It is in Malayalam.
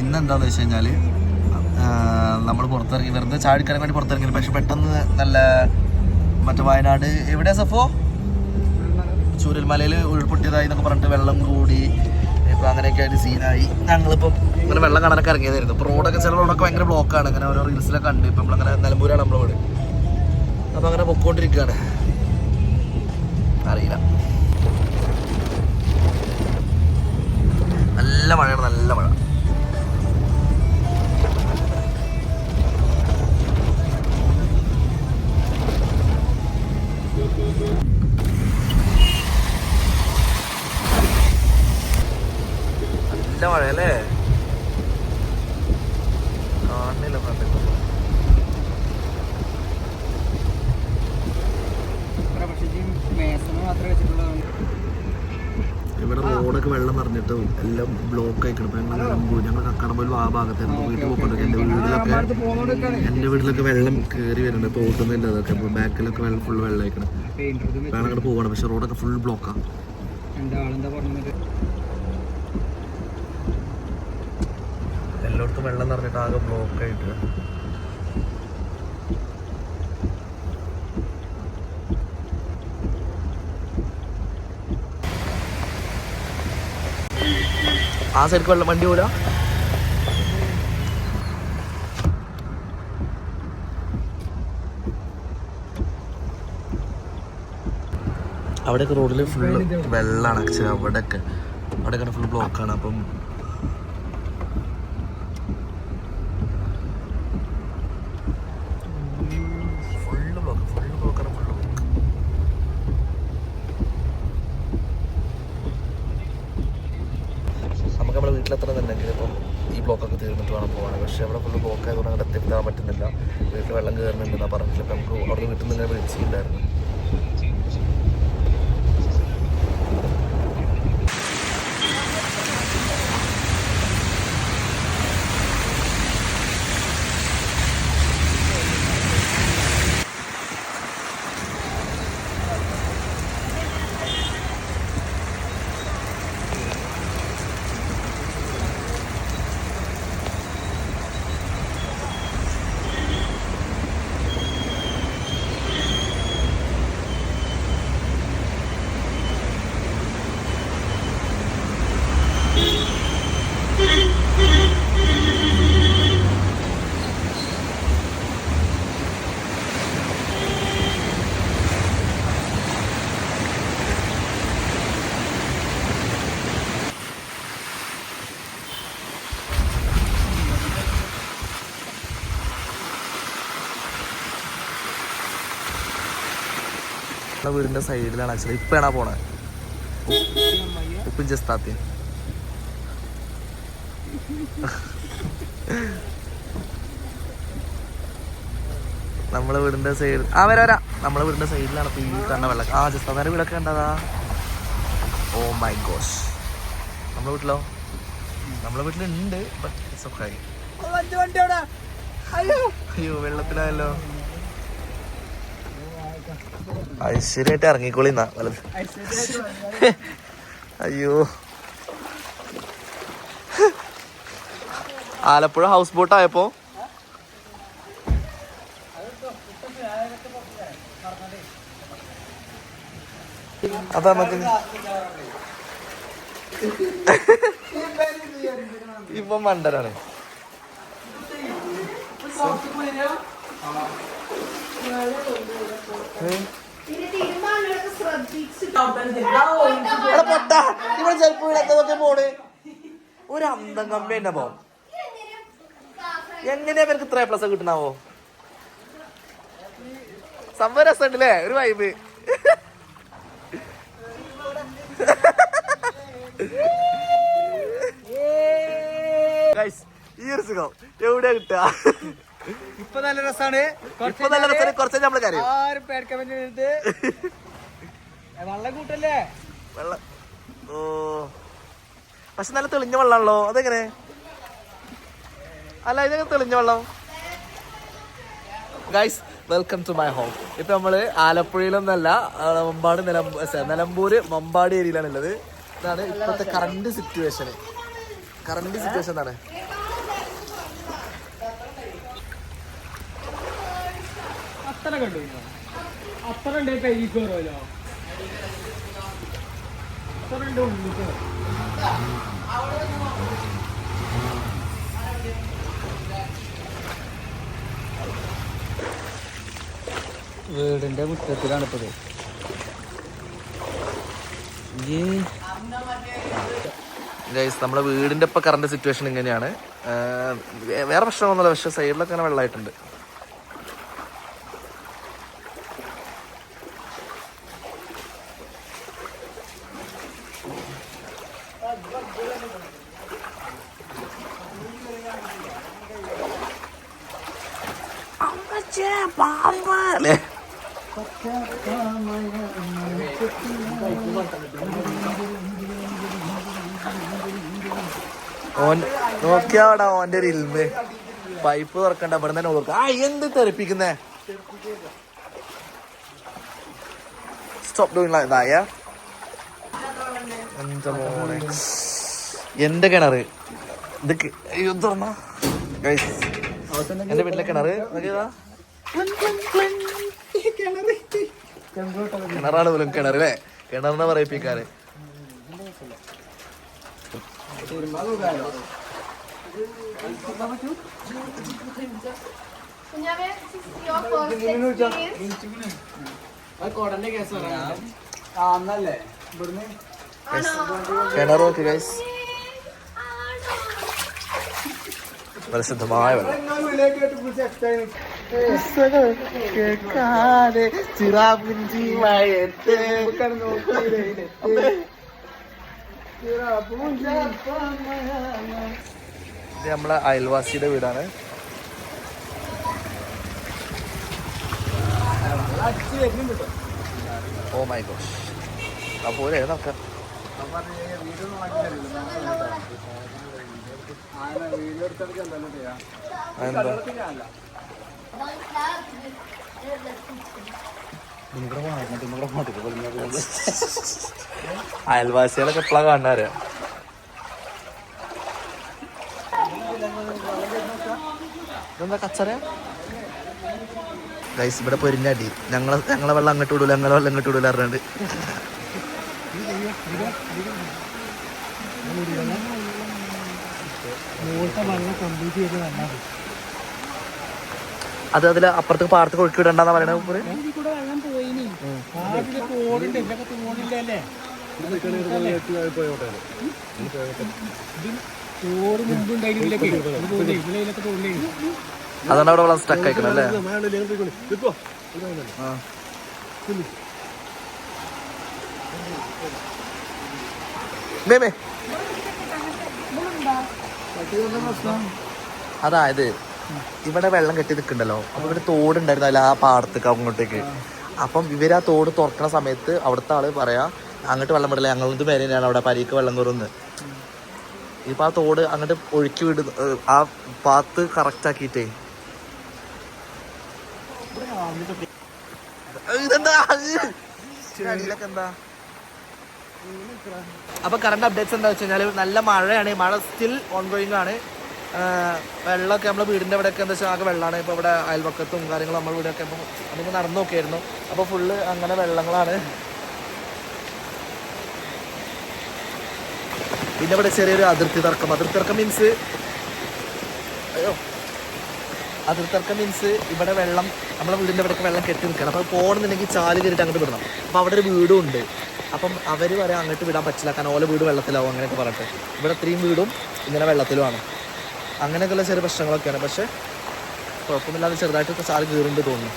ഇന്ന് എന്താന്ന് വെച്ച് കഴിഞ്ഞാൽ നമ്മൾ പുറത്തിറങ്ങി വെറുതെ ചാടിക്കാൻ വേണ്ടി പുറത്തിറങ്ങി പക്ഷെ പെട്ടെന്ന് നല്ല മറ്റേ വയനാട് എവിടെയാ സഫോ? ചൂരൽമലയിൽ ഉരുൾപൊട്ടിയതായി എന്നൊക്കെ പറഞ്ഞിട്ട് വെള്ളം കൂടി ഇപ്പൊ അങ്ങനെയൊക്കെ ആയിട്ട് സീനായി. ഞങ്ങളിപ്പം ഇങ്ങനെ വെള്ളം കാണാനൊക്കെ ഇറങ്ങിയതായിരുന്നു. ഇപ്പൊ റോഡൊക്കെ ചില റോഡൊക്കെ ഭയങ്കര ബ്ലോക്കാണ്. അങ്ങനെ ഓരോ റീൽസിലൊക്കെ കണ്ട് ഇപ്പം നമ്മളങ്ങനെ നിലമ്പൂരാണ് നമ്മളോട് അപ്പൊ അങ്ങനെ പൊക്കോണ്ടിരിക്കുകയാണ് അറിയില്ല. നല്ല മഴയാണ് നല്ല മഴ. നല്ല മഴയല്ലേ? കാണുന്നില്ല ഫ്രണ്ടിൽ ഇവിടെ റോഡൊക്കെ വെള്ളം നിറഞ്ഞിട്ട് എല്ലാം ബ്ലോക്ക് ആയിക്കണം. ഞങ്ങൾ നിലമ്പൂർ ഞങ്ങൾ കക്കടമ്പൽ ആ ഭാഗത്തായിരുന്നു വീട്ടിൽ പോയിട്ടൊക്കെ എന്റെ വീട്ടിലൊക്കെ എന്റെ വീട്ടിലൊക്കെ വെള്ളം കയറി വരുന്നുണ്ട് തോട്ടുന്നില്ല അതൊക്കെ അപ്പോൾ ബാക്കിലൊക്കെ വെള്ളം ഫുൾ വെള്ളം ആയിക്കണം വേണം അങ്ങോട്ട് പോകണം പക്ഷെ റോഡൊക്കെ ഫുൾ ബ്ലോക്കാണ് എല്ലായിടത്തും വെള്ളം നിറഞ്ഞിട്ട് ആകെ ബ്ലോക്ക് ആ സൈഡിൽ വെള്ളം വണ്ടി പോലാ അവിടെയൊക്കെ റോഡിൽ ഫുള്ള് വെള്ളമാണ് ആക്ച്വലി അവിടെയൊക്കെ. അവിടെയൊക്കെ ഫുൾ ബ്ലോക്കാണ് അപ്പം ഫുള്ള് ബ്ലോക്ക് ഫുള്ള് ബ്ലോക്കാണ് ഫുള്ള് ബ്ലോക്ക് നമുക്ക് എന്നുണ്ടെങ്കിൽ ഇപ്പം ഈ ബ്ലോക്കൊക്കെ തീർന്നിട്ട് വേണം പോകാൻ. പക്ഷേ അവിടെ ഫുള്ള് ബ്ലോക്ക് ആയതുകൊണ്ട് അങ്ങനെ എത്തിപ്പെടാൻ പറ്റുന്നില്ല. വീട്ടിൽ വെള്ളം കയറുന്നുണ്ടെന്നാണ് പറഞ്ഞിട്ട് നമുക്ക് അവിടെ വീട്ടിൽ നിന്ന് വിളിച്ചിട്ടുണ്ടായിരുന്നു. നമ്മുടെ വീടിന്റെ സൈഡിലാണ് ആക്ച്വലി ഇപ്പഴാണ് പോണേ. ഉപ്പും ജസ്താത്തി നമ്മളെ വീടിന്റെ സൈഡ് ആ വരാ വരാ. നമ്മളെ വീടിന്റെ സൈഡിലാണ് ഇപ്പൊ ഈ തന്നെ വെള്ളം. ആ ജസ്താന്റെ വീടൊക്കെ കണ്ടതാ. Oh my gosh. നമ്മളെ വീട്ടിലോ? നമ്മളെ വീട്ടിലുണ്ട് ബട്ട് ഇറ്റ്സ് ഓക്കെ. അയ്യോ വെള്ളത്തിലായല്ലോ. ഐശ്വര്യമായിട്ട് ഇറങ്ങിക്കോളിന്നാ വലത് അയ്യോ. ആലപ്പുഴ ഹൗസ് ബോട്ട് ആയപ്പോ? അതാ നമുക്ക് ഇപ്പൊ മണ്ടനാണ്. എടാ പൊട്ടാ ഇവിടെ പോണ്. ഒരു അന്തം കമ്മി തന്നെ പോ എങ്ങനെയാ ഇവർക്ക് ഇത്ര പ്ലസ് കിട്ടണാവോ? സംഭവം രസമുണ്ടല്ലേ ഒരു വൈബ് ഈ ഒരു സുഖം. എവിടെയാ കിട്ടുക? ഇപ്പൊ നല്ല രസാണ്. ഇപ്പൊ നല്ല രസം കുറച്ച് നമ്മൾ കാര്യം. ആരും പേടിക്കാൻ വേണ്ടി വെള്ളം കൂട്ടല്ലേ? വെള്ളം. ഓ. പക്ഷെ നല്ല തെളിഞ്ഞ വെള്ളമാണല്ലോ അതെങ്ങനെ? അല്ല ഇതൊക്കെ തെളിഞ്ഞ വെള്ളം? Guys welcome to my home ഇപ്പൊ നമ്മൾ ആലപ്പുഴയിലൊന്നല്ല മമ്പാട് നിലമ്പൂ നിലമ്പൂർ നിലമ്പൂര് മമ്പാട് ഏരിയയിലാണ് ഉള്ളത് ഇതാണ് ഇപ്പോഴത്തെ കറണ്ട് സിറ്റുവേഷൻ കറണ്ട് സിറ്റുവേഷൻ എന്താണ്? അത്ര കണ്ടു അത്ര ഉണ്ട് കൈക്ക് അത്ര ഉണ്ട് വീടിന്റെ മുറ്റത്തിലാണ് ഇപ്പത്. ഗൈസ് നമ്മുടെ വീടിന്റെ ഇപ്പൊ കറണ്ട് സിറ്റുവേഷൻ ഇങ്ങനെയാണ്. വേറെ പ്രശ്നമൊന്നുമില്ല പക്ഷെ സൈഡിലൊക്കെ അങ്ങനെ വെള്ളമായിട്ടുണ്ട്. ഓൻ നോക്കിയാടാ ഓന്റെ ഒരു ഇൽമ്. പൈപ്പ് തുറക്കണ്ട ഇവിടെ തന്നെ ഓർക്ക ആ എന്ത് തെറിപ്പിക്കുന്നേ? സ്റ്റോപ്പ് ഡൂയിങ് ഇതായ എന്താ മോനെ. എന്റെ കിണറ്. ഇത് എന്റെ വീട്ടിലെ കിണറ്. നോക്കിയതാ? കിണറാണ് പോലും കിണറല്ലേ കിണറിനെ പറയിപ്പിക്കാറ് കിണറോക്ക് this is your ഗൈസ് ആണോ? ഇത് നമ്മളെ അയൽവാസിയുടെ വീടാണ്. Oh my gosh. അപ്പോൾ നോക്കാം അതെന്താ അയൽവാസികളൊക്കെ എപ്പോഴാണ് കാണാറ് ഇതെന്താ കച്ചറ ഗൈസ് ഇവിടെ പൊരിഞ്ഞടി ഞങ്ങളെ ഞങ്ങളെ വെള്ളം അങ്ങോട്ട് വിടൂല ഞങ്ങളെ വെള്ളം അങ്ങോട്ട് വിടൂല അറിഞ്ഞിട്ട് വിടണ്ടെന്നാ അതിൽ അപ്പുറത്ത് പാടത്ത് ഒഴുക്കി വിടണ്ടെന്നാ പറയണ അതാണ് അവിടെ വെള്ളം സ്റ്റക്ക് ആയിക്കണം അല്ലേ. മേമേ അതായത് ഇവിടെ വെള്ളം കെട്ടി നിൽക്കണ്ടല്ലോ. അപ്പൊ ഇവിടെ തോടുണ്ടായിരുന്നു അല്ല ആ പാടത്തേക്ക് അങ്ങോട്ടേക്ക്. അപ്പം ഇവർ ആ തോട് തുറക്കണ സമയത്ത് അവിടുത്തെ ആൾ പറയാ അങ്ങോട്ട് വെള്ളം വിടില്ല ഞങ്ങളുടെ പേരെയാണ് അവിടെ പരിക്ക് വെള്ളം കയറുന്നത്. ഇപ്പൊ ആ തോട് അങ്ങോട്ട് ഒഴുക്കി വിടുന്ന ആ പാത്ത് കറക്റ്റ് ആക്കിയിട്ടേ. അപ്പൊ കറണ്ട് അപ്ഡേറ്റ്സ് എന്താ വെച്ച് നല്ല മഴയാണ്. മഴ സ്റ്റിൽ ഓൺ ഗോയിങ് ആണ്. വെള്ളമൊക്കെ നമ്മുടെ വീടിന്റെ അവിടെയൊക്കെ എന്താ വെച്ചാൽ ആകെ വെള്ളമാണ് ഇപ്പോൾ ഇവിടെ അയൽവക്കത്തും കാര്യങ്ങളും നമ്മൾ വീടൊക്കെ ഇപ്പൊ നമുക്ക് നടന്നു നോക്കിയായിരുന്നു. അപ്പോൾ ഫുള്ള് അങ്ങനെ വെള്ളങ്ങളാണ്. പിന്നെ ഇവിടെ ചെറിയൊരു അതിർത്തി തർക്കം. അതിർത്തി തർക്കം മീൻസ് അയ്യോ. അതിർത്തി തർക്കം മീൻസ് ഇവിടെ വെള്ളം നമ്മുടെ വീടിന്റെ ഇവിടെയൊക്കെ വെള്ളം കെട്ടി നിൽക്കണം അപ്പോൾ പോകണമെന്നുണ്ടെങ്കിൽ ചാൽ കയറിയിട്ട് അങ്ങോട്ട് വിടണം. അപ്പോൾ അവിടെ ഒരു വീടും ഉണ്ട്. അപ്പം അവർ വരെ അങ്ങോട്ട് വിടാൻ പറ്റില്ല. കാരണം ഓല വീട് വെള്ളത്തിലാവും അങ്ങനെയൊക്കെ പറഞ്ഞിട്ട്. ഇവിടെ ഇത്രയും വീടും ഇങ്ങനെ വെള്ളത്തിലുമാണ് അങ്ങനെയൊക്കെയുള്ള ചെറിയ പ്രശ്നങ്ങളൊക്കെയാണ്. പക്ഷേ കുഴപ്പമില്ലാതെ ചെറുതായിട്ടൊക്കെ സാറ് കീറുണ്ട് തോന്നുന്നു.